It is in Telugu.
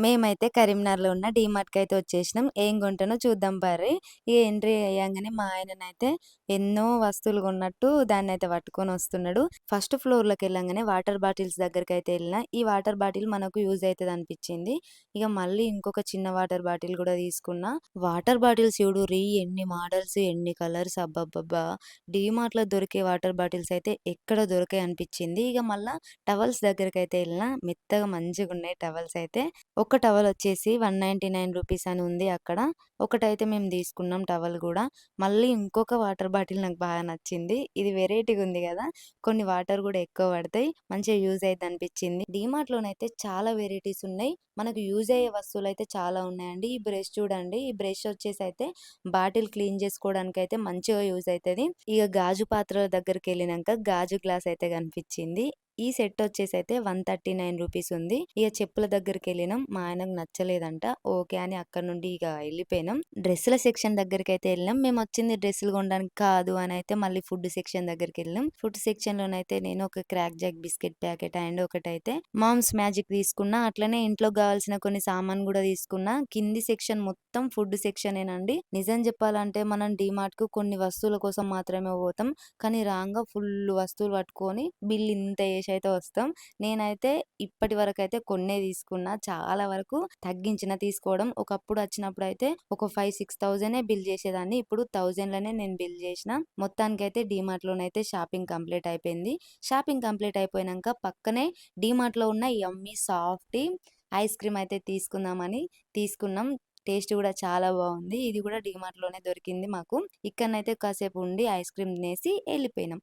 మేమైతే కరీంనగర్‌లో ఉన్న డీమార్ట్‌కి అయితే వచ్చేసినాం. ఏం కొంటానో చూద్దాం పర్రి. ఈ ఎంట్రీ అయ్యాగానే మా ఆయననైతే ఎన్నో వస్తువులు కొన్నట్టు దాన్నైతే పట్టుకొని వస్తున్నాడు. ఫస్ట్ ఫ్లోర్‌లోకి వెళ్ళంగానే వాటర్ బాటిల్స్ దగ్గరకైతే వెళ్ళిన ఈ వాటర్ బాటిల్ మనకు యూజ్ అవుతుంది అనిపించింది. ఇక మళ్ళీ ఇంకొక చిన్న వాటర్ బాటిల్ కూడా తీసుకున్నా. వాటర్ బాటిల్స్ చూడు రీ ఎన్ని మోడల్స్, ఎన్ని కలర్స్ అబ్బబ్బబ్బా! డీమార్ట్‌లో దొరికే వాటర్ బాటిల్స్ అయితే ఎక్కడ దొరకాయి అనిపించింది. ఇక మళ్ళీ టవల్స్ దగ్గరకైతే వెళ్ళిన మెత్తగా మంచిగా ఉన్నాయి టవల్స్ అయితే. ఒక ఒక టవల్ వచ్చేసి 199 రూపీస్ అని ఉంది అక్కడ. ఒకటైతే మేము తీసుకున్నాం టవల్ కూడా మళ్ళీ ఇంకొక వాటర్ బాటిల్ నాకు బాగా నచ్చింది. ఇది వెరైటీగా ఉంది కదా కొన్ని వాటర్ కూడా ఎక్కువ పడతాయి. మంచిగా యూజ్ అయితే అనిపించింది. డీమార్ట్‌లోనైతే చాలా వెరైటీస్ ఉన్నాయి. మనకు యూజ్ అయ్యే వస్తువులు అయితే చాలా ఉన్నాయండి. ఈ బ్రష్ చూడండి. ఈ బ్రష్ వచ్చేసి అయితే బాటిల్ క్లీన్ చేసుకోవడానికి అయితే మంచిగా యూజ్ అవుతుంది ఇక గాజు పాత్రల దగ్గరికెళ్ళినంక గాజు గ్లాస్ అయితే కనిపించింది. ఈ సెట్ వచ్చేసి అయితే 139 రూపీస్ ఉంది. ఇక చెప్పుల దగ్గరికెళ్ళినాం. మా ఆయనకు నచ్చలేదంట. ఓకే అని అక్కడ నుండి ఇక వెళ్ళిపోయినాం డ్రెస్సుల సెక్షన్ దగ్గరికి అయితే వెళ్ళినాం మేము వచ్చింది డ్రెస్సులు కొనడానికి కాదు అని అయితే మళ్ళీ ఫుడ్ సెక్షన్ దగ్గరికి వెళ్ళినాం ఫుడ్ సెక్షన్ లోనైతే నేను ఒక crack jack biscuit packet and ఒకటైతే మామ్స్ మ్యాజిక్ తీసుకున్నా. అట్లనే ఇంట్లో కావాల్సిన కొన్ని సామాన్ కూడా తీసుకున్నా. కింది సెక్షన్ మొత్తం ఫుడ్ సెక్షనేనండి. నిజం చెప్పాలంటే మనం డీమార్ట్‌కు కొన్ని వస్తువుల కోసం మాత్రమే పోతాం. కానీ రాంగా ఫుల్ వస్తువులు పట్టుకొని బిల్ ఇంత వేసి అయితే వస్తాం. నేనైతే ఇప్పటి వరకైతే కొన్నే తీసుకున్నా. చాలా వరకు తగ్గించిన తీసుకోవడం. ఒకప్పుడు వచ్చినప్పుడు అయితే ఒక 5, 6000 బిల్ చేసేదాన్ని. ఇప్పుడు 1000లోనే నేను బిల్ చేసిన. మొత్తానికి మొత్తానికైతే డీమార్ట్‌లోనైతే షాపింగ్ కంప్లీట్ అయిపోయింది. షాపింగ్ కంప్లీట్ అయిపోయినాక పక్కనే డీమార్ట్‌లో ఉన్న యమ్మీ సాఫ్టీ ఐస్ క్రీమ్ అయితే తీసుకుందామని తీసుకున్నాం. టేస్ట్ కూడా చాలా బాగుంది. ఇది గూడా డీమార్ట్‌లోనే దొరికింది మాకు. ఇక్కడనైతే కాసేపు ఉండి ఐస్ క్రీమ్ తినేసి వెళ్ళిపోయినాం